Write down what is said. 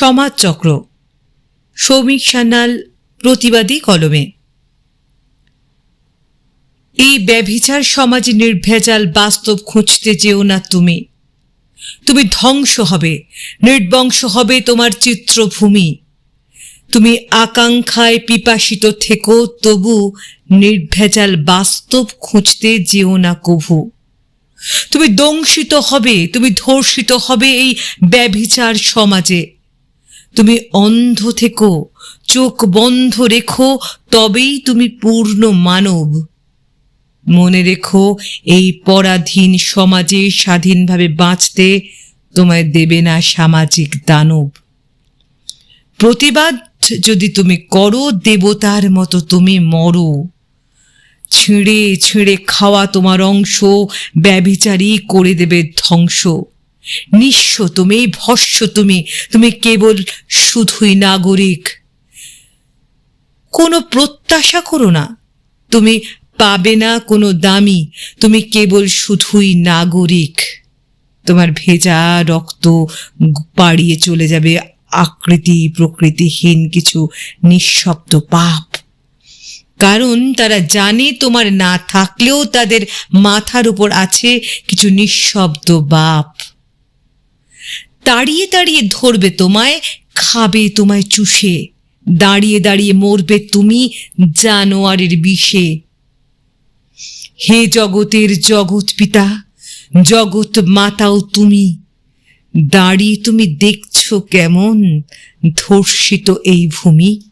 সমাজচক্র সৌমিক সান্যাল, প্রতিবাদী কলমে। এই ব্যভিচার সমাজে নির্ভেজাল বাস্তব খুঁজতে যেও না তুমি। তুমি ধ্বংস হবে, নির্বংশ হবে তোমার চিত্রভূমি। তুমি আকাঙ্ক্ষায় পিপাসিত থেকো, তবু নির্ভেজাল বাস্তব খুঁজতে যেও না কভু। তুমি দংশিত হবে, তুমি ধর্ষিত হবে এই ব্যভিচার সমাজে। তুমি অন্ধ থেকো, চোখ বন্ধ রেখো, তবেই তুমি পূর্ণ মানব। মনে রেখো, এই পরাধীন সমাজে স্বাধীনভাবে বাঁচতে তোমায় দেবে না সামাজিক দানব। প্রতিবাদ যদি তুমি করো, দেবতার মতো তুমি মরো। ছিঁড়ে ছিঁড়ে খাওয়া তোমার অংশ, ব্যভিচারী করে দেবে ধ্বংস। নিঃস্ব তুমি, ভস্য তুমি তুমি কেবল শুধুই নাগরিক। কোনো প্রত্যাশা করো না, তুমি পাবে না কোনো দামি, তুমি কেবল শুধুই নাগরিক। তোমার ভেজা রক্ত পাড়িয়ে চলে যাবে আকৃতি, প্রকৃতিহীন কিছু নিঃশব্দ পাপ। কারণ তারা জানে তোমার না থাকলেও তাদের মাথার উপর আছে কিছু নিঃশব্দ বাপ। তাড়িয়ে তাড়িয়ে ধরবে তোমায়, খাবে তোমায় চুষে। দাঁড়িয়ে দাঁড়িয়ে মরবে তুমি জানোয়ারের বিষে। হে জগতের জগৎ পিতা, জগৎ মাতাও তুমি, দাঁড়িয়ে তুমি দেখছ কেমন ধর্ষিত এই ভূমি।